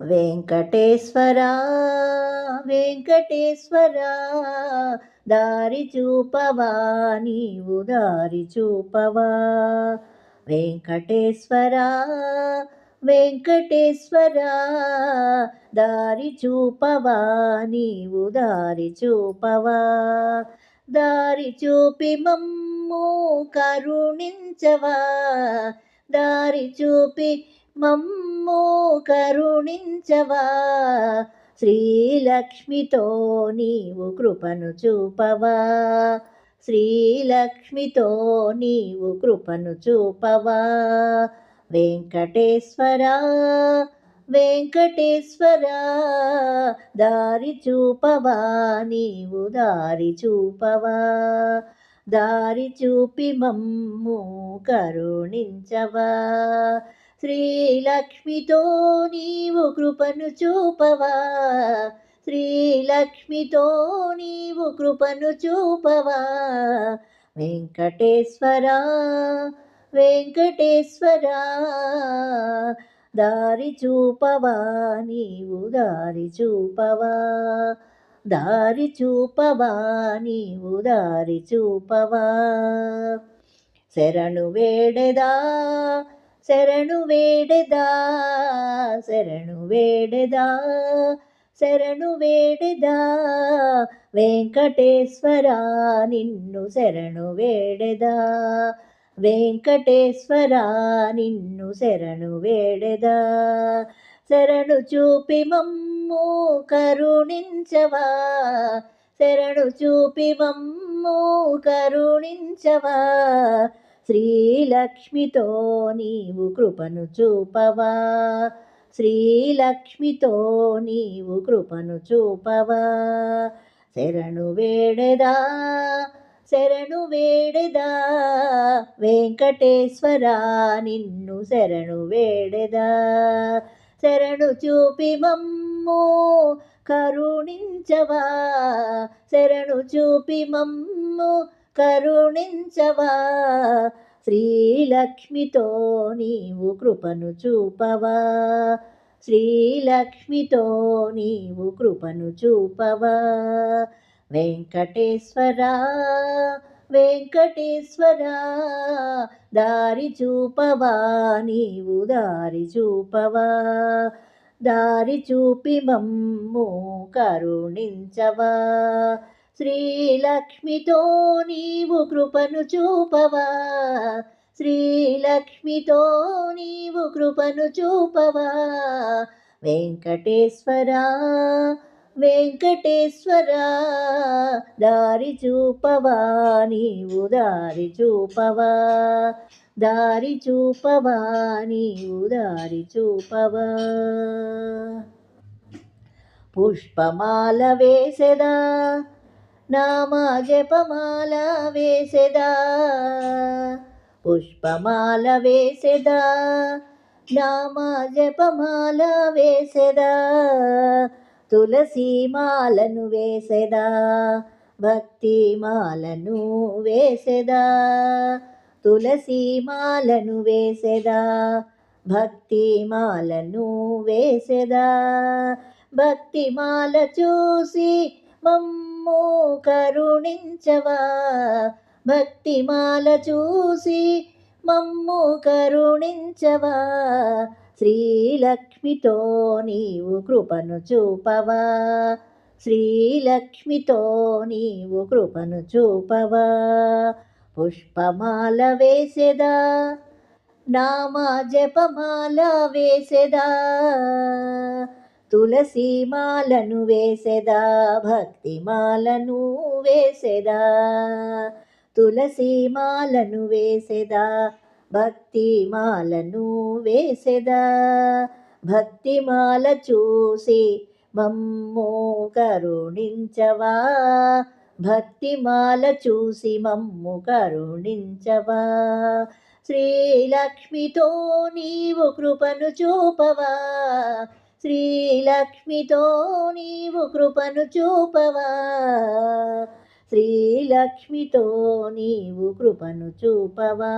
వెంకటేశ్వరా వెంకటేశ్వరా దారి చూపవా నీవు దారి చూపవా. వెంకటేశ్వరా వెంకటేశ్వరా దారి చూపవా నీవు దారి చూపవా. దారి చూపి మమ్ము కరుణించవా దారి చూపి మమ్ము కరుణించవా? శ్రీలక్ష్మితో నీవు కృపను చూపవా? శ్రీలక్ష్మితో నీవు కృపను చూపవా? వెంకటేశ్వరా వెంకటేశ్వరా దారి చూపవా? నీవు దారి చూపవా? దారి చూపి మమ్ము కరుణించవా? శ్రీలక్ష్మితో నీవు కృపను చూపవా? శ్రీలక్ష్మితో నీవు కృపను చూపవా? వెంకటేశ్వరా వెంకటేశ్వరా దారి చూపవా? నీవు దారి చూపవా? దారి చూపవా? నీవు దారి చూపవా? శరణు వేడెదా? శరణు వేడెదా శరణు వేడెదా శరణు వేడెదా వెంకటేశ్వర నిన్ను శరణు వేడెదా వెంకటేశ్వర నిన్ను శరణు వేడెదా శరణు చూపి మమ్ము కరుణించవా శరణు చూపి మమ్ము కరుణించవా శ్రీలక్ష్మితో నీవు కృపను చూపవా? శ్రీలక్ష్మితో నీవు కృపను చూపవా? శరణు వేడదా శరణు వేడదా? వెంకటేశ్వరా నిన్ను శరణు వేడదా? శరణు చూపి మమ్ము కరుణించవా? శరణు చూపి మమ్ము కరుణించవా? శ్రీలక్ష్మితో నీవు కృపను చూపవా? శ్రీలక్ష్మితో నీవు కృపను చూపవా? వెంకటేశ్వరా వెంకటేశ్వరా దారి చూపవా? నీవు దారి చూపవా? దారి చూపి మమ్ము కరుణించవా? శ్రీలక్ష్మితో నీవు కృపను చూపవా? శ్రీలక్ష్మితో నీవు కృపను చూపవా? వెంకటేశ్వరా వెంకటేశ్వరా దారి చూపవా? నీవు దారి చూపవా? దారి చూపవా? నీవు దారి చూపవా? పుష్పమాల వేసెదా? నామ జపమాల వేసెదా? పుష్పమాల వేసెదా? నామ జపమాల వేసెదా? తులసీమాలను వేసెదా? భక్తిమాలను వేసెదా? తులసీమాలను వేసెదా? భక్తిమాలను వేసెదా? భక్తిమాల చూసి మమ్మ కరుణించవా? భక్తిమాల చూసి మమ్ము కరుణించవా? శ్రీలక్ష్మితో నీవు కృపను చూపవా? శ్రీలక్ష్మితో నీవు కృపను చూపవా? పుష్పమాల వేసెదా? నామా జపమాల వేసెదా? తులసీమాలను వేసెదా భక్తిమాలను వేసెదా? తులసీమాలను వేసెదా భక్తిమాలను వేసెదా? భక్తిమాల చూసి మమ్ము కరుణించవా? భక్తిమాల చూసి మమ్ము కరుణించవా? శ్రీలక్ష్మితో నీవు కృపను చూపవా? శ్రీలక్ష్మితో నీవు కృపను చూపవా? శ్రీలక్ష్మితో నీవు కృపను చూపవా?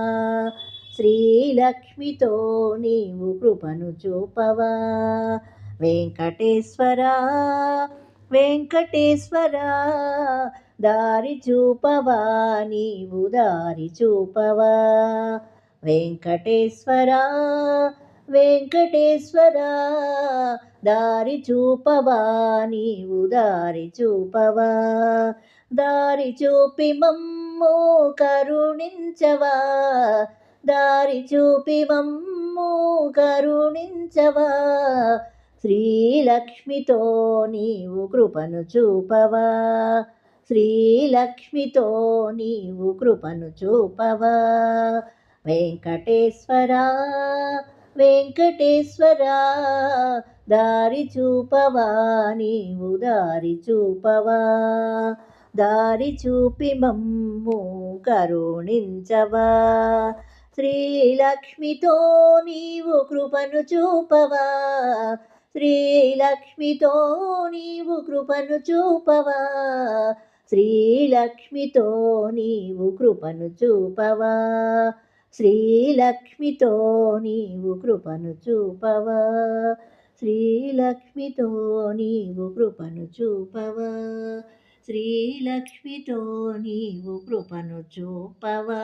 శ్రీలక్ష్మితో నీవు కృపను చూపవా? వెంకటేశ్వరా వెంకటేశ్వరా దారి చూపవా? నీవు దారి చూపవా? వెంకటేశ్వరా వెంకటేశ్వరా దారి చూపవా నీవు దారి చూపవా. దారి చూపి మమ్ము కరుణించవా. దారి చూపి మమ్ము కరుణించవా. శ్రీలక్ష్మితో నీవు కృపను చూపవా. శ్రీలక్ష్మితో నీవు కృపను చూపవా. వెంకటేశ్వరా వెంకటేశ్వరా దారి చూపవా నీవు దారి చూపవా. దారి చూపి మమ్ము కరుణించవా. శ్రీలక్ష్మితో నీవు కృపను చూపవా. శ్రీలక్ష్మితో నీవు కృపను చూపవా. శ్రీలక్ష్మితో నీవు కృపను చూపవా. శ్రీలక్ష్మితో నీవు కృపను చూపవా. శ్రీలక్ష్మితో నీవు కృపను చూపవా. శ్రీలక్ష్మితో నీవు కృపను చూపవా.